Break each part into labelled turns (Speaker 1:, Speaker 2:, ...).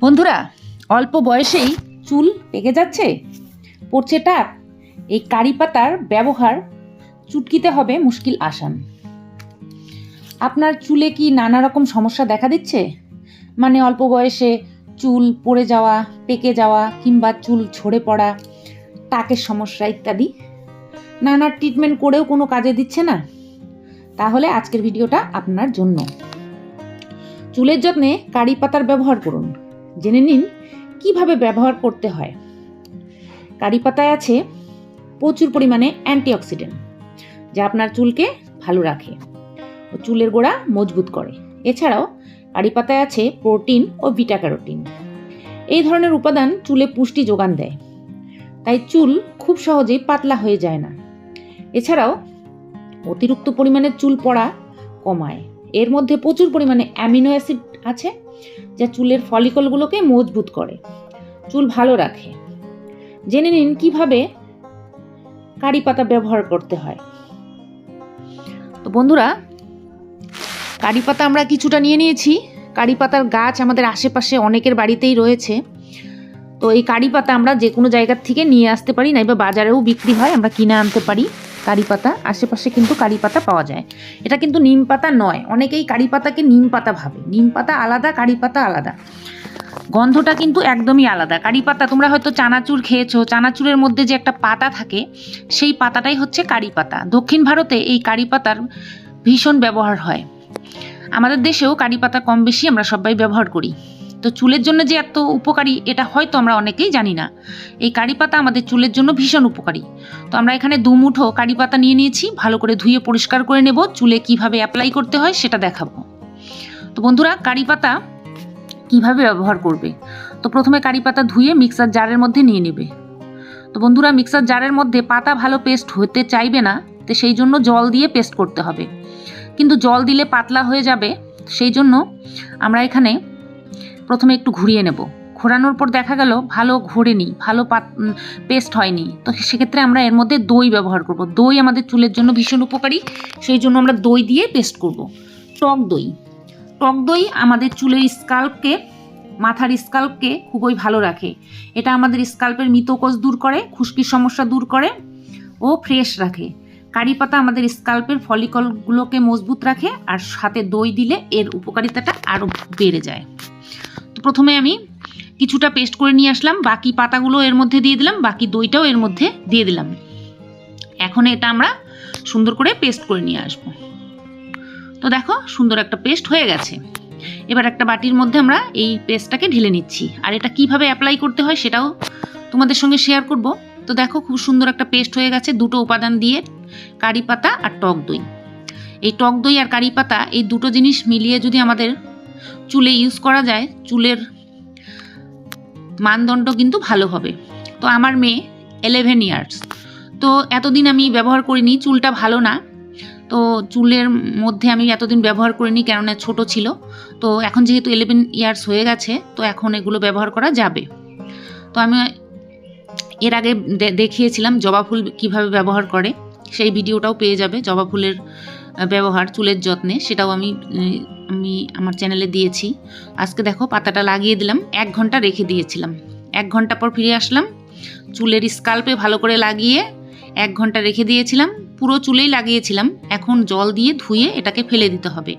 Speaker 1: বন্ধুরা, অল্প বয়সেই চুল পেকে যাচ্ছে? পড়ছে টাক। এই কারি পাতার ব্যবহার চুটকিতে হবে মুশকিল আসান। আপনার চুলে কি নানা রকম সমস্যা দেখা দিচ্ছে? মানে অল্প বয়সে চুল পড়ে যাওয়া, পেকে যাওয়া, কিংবা চুল ঝরে পড়া, টাকের সমস্যা ইত্যাদি? নানা ট্রিটমেন্ট করেও কোনো কাজে দিচ্ছে না? তাহলে আজকের ভিডিওটা আপনার জন্য। চুলের যত্নে কারি পাতার ব্যবহার করুন। জেনে নিন কীভাবে ব্যবহার করতে হয়। কারি পাতায় আছে প্রচুর পরিমাণে অ্যান্টিঅক্সিডেন্ট, যা আপনার চুলকে ভালো রাখে ও চুলের গোড়া মজবুত করে। এছাড়াও কারি পাতায় আছে প্রোটিন ও বিটা ক্যারোটিন এই ধরনের উপাদান চুলে পুষ্টি যোগান দেয়। তাই চুল খুব সহজেই পাতলা হয়ে যায় না। এছাড়াও অতিরিক্ত পরিমাণে চুল পড়া কমায়। এর মধ্যে প্রচুর পরিমাণে অ্যামিনো অ্যাসিড আছে যা চুলের ফলিকলগুলোকে মজবুত করে। চুল ভালো রাখে। জেনে নিন কীভাবে কারি পাতা ব্যবহার করতে হয়। তো বন্ধুরা, কারি পাতা আমরা কিছুটা নিয়ে নিয়েছি। কারি পাতার গাছ আমাদের আশেপাশে অনেকের বাড়িতেই রয়েছে। তো এই কারি পাতা আমরা যে কোনো জায়গার থেকে নিয়ে আসতে পারি, নাইবা বাজারেও বিক্রি হয়, আমরা কিনে আনতে পারি। কারি পাতা, আশেপাশে কিন্তু কারি পাতা পাওয়া যায়। এটা কিন্তু নিম পাতা নয়, অনেকেই কারি পাতাকে নিম পাতা ভাবে। নিম পাতা আলাদা, কারি পাতা আলাদা। গন্ধটা কিন্তু একদমই আলাদা। কারি পাতা, তোমরা হয়তো চানাচুর খেয়েছো, চানাচুরের মধ্যে যে একটা পাতা থাকে, সেই পাতাটাই হচ্ছে কারি পাতা। দক্ষিণ ভারতে এই কারি পাতার ভীষণ ব্যবহার হয়। আমাদের দেশেও কারি পাতা কম বেশি আমরা সবাই ব্যবহার করি। তো চুলের জন্য যে এত উপকারী, এটা হয়তো আমরা অনেকেই জানি না। এই কারি পাতা আমাদের চুলের জন্য ভীষণ উপকারী। তো আমরা এখানে দু মুঠো কারি পাতা নিয়ে নিয়েছি, ভালো করে ধুয়ে পরিষ্কার করে নেব, চুলে কীভাবে অ্যাপ্লাই করতে হয় সেটা দেখাবো। তো বন্ধুরা, কারি পাতা কীভাবে ব্যবহার করবে? তো প্রথমে কারি পাতা ধুয়ে মিক্সার জারের মধ্যে নিয়ে নেবে। তো বন্ধুরা মিক্সার জারের মধ্যে পাতা ভালো পেস্ট হতে চাইবে না, তো সেই জন্য জল দিয়ে পেস্ট করতে হবে। কিন্তু জল দিলে পাতলা হয়ে যাবে, সেই জন্য আমরা এখানে প্রথমে একটু ঘুরিয়ে নেব। ঘোরানোর পর দেখা গেল ভালো ঘোরেনি, ভালো পাত পেস্ট হয়নি। তো সেক্ষেত্রে আমরা এর মধ্যে দই ব্যবহার করব। দই আমাদের চুলের জন্য ভীষণ উপকারী, সেই জন্য আমরা দই দিয়ে পেস্ট করব। টক দই। টক দই আমাদের চুলের স্কাল্পকে মাথার স্কাল্পকে খুবই ভালো রাখে। এটা আমাদের স্কাল্পের মৃতকোষ দূর করে, খুশকির সমস্যা দূর করে, ও ফ্রেশ রাখে। কারি পাতা আমাদের স্কাল্পের ফলিকলগুলোকে মজবুত রাখে, আর সাথে দই দিলে এর উপকারিতাটা আরও বেড়ে যায়। প্রথমে আমি কিছুটা পেস্ট করে নিয়ে আসলাম, বাকি পাতাগুলো এর মধ্যে দিয়ে দিলাম, বাকি দইটাও এর মধ্যে দিয়ে দিলাম। এখন এটা আমরা সুন্দর করে পেস্ট করে নিয়ে আসব। তো দেখো, সুন্দর একটা পেস্ট হয়ে গেছে। এবার একটা বাটির মধ্যে আমরা এই পেস্টটাকে ঢেলে নিচ্ছি। আর এটা কীভাবে অ্যাপ্লাই করতে হয় সেটাও তোমাদের সঙ্গে শেয়ার করব। তো দেখো, খুব সুন্দর একটা পেস্ট হয়ে গেছে দুটো উপাদান দিয়ে, কারি পাতা আর টক দই। এই টক দই আর কারি পাতা, এই দুটো জিনিস মিলিয়ে যদি আমাদের চুলে ইউজ করা যায়, চুলের মানদণ্ড কিন্তু ভালো হবে। তো আমার মেয়ে এলেভেন ইয়ার্স তো এতদিন আমি ব্যবহার করিনি, চুলটা ভালো না। তো চুলের মধ্যে আমি এতদিন ব্যবহার করিনি কেননা ছোট ছিল। তো এখন যেহেতু ইলেভেন ইয়ার্স হয়ে গেছে, তো এখন এগুলো ব্যবহার করা যাবে। তো আমি এর আগে দেখিয়েছিলাম জবা ফুল কীভাবে ব্যবহার করে। সেই ভিডিওটাও পেয়ে যাবে, জবা ফুলের ব্যবহার, চুলের যত্নে। সেটাও আমি আমি আমার চ্যানেলে দিয়েছি। আজকে দেখো পাতাটা লাগিয়ে দিলাম, এক ঘণ্টা রেখে দিয়েছিলাম। এক ঘণ্টা পর ফিরে আসলাম, চুলের স্কাল্পে ভালো করে লাগিয়ে এক ঘণ্টা রেখে দিয়েছিলাম, পুরো চুলেই লাগিয়েছিলাম। এখন জল দিয়ে ধুয়ে এটাকে ফেলে দিতে হবে।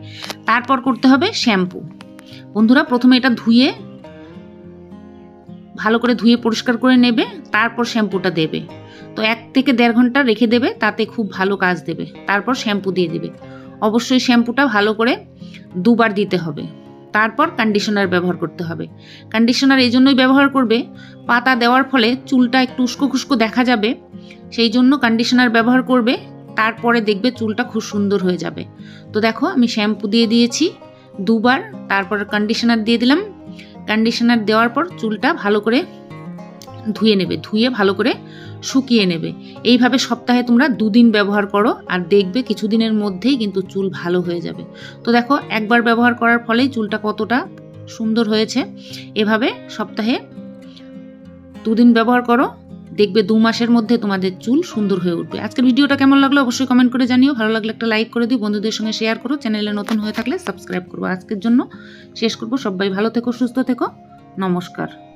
Speaker 1: তারপর করতে হবে শ্যাম্পু। বন্ধুরা, প্রথমে এটা ধুয়ে ভালো করে ধুয়ে পরিষ্কার করে নেবে, তারপর শ্যাম্পুটা দেবে। তো এক থেকে দেড় ঘণ্টা রেখে দেবে, তাতে খুব ভালো কাজ দেবে। তারপর শ্যাম্পু দিয়ে দেবে। অবশ্যই শ্যাম্পুটা ভালো করে দুবার দিতে হবে। তারপর কন্ডিশনার ব্যবহার করতে হবে। কন্ডিশনার এই জন্যই ব্যবহার করবে। পাতা দেওয়ার ফলে চুলটা একটু উস্কো খুস্কো দেখা যাবে। সেই জন্য কন্ডিশনার ব্যবহার করবে। তারপরে দেখবে চুলটা খুব সুন্দর হয়ে যাবে। তো দেখো, আমি শ্যাম্পু দিয়ে দিয়েছি দুবার। তারপর কন্ডিশনার দিয়ে দিলাম। কন্ডিশনার দেওয়ার পর চুলটা ভালো করে ধুয়ে নেবে, ধুয়ে ভালো করে শুকিয়ে নেবে। এইভাবে সপ্তাহে তোমরা দুদিন ব্যবহার করো আর দেখবে কিছুদিনের মধ্যেই কিন্তু চুল ভালো হয়ে যাবে। তো দেখো, একবার ব্যবহার করার ফলেই চুলটা কতটা সুন্দর হয়েছে। এভাবে সপ্তাহে দুদিন ব্যবহার করো দেখবে দু মাসের মধ্যে তোমাদের চুল সুন্দর হয়ে উঠবে। আজকের ভিডিওটা কেমন লাগল অবশ্যই কমেন্ট করে জানিও। ভালো লাগলে একটা লাইক করে দিও। বন্ধুদের সঙ্গে শেয়ার করো। চ্যানেলে নতুন হয়ে থাকলে সাবস্ক্রাইব করব। আজকের জন্য শেষ করব। সবাই ভালো থেকো, সুস্থ থেকো। নমস্কার।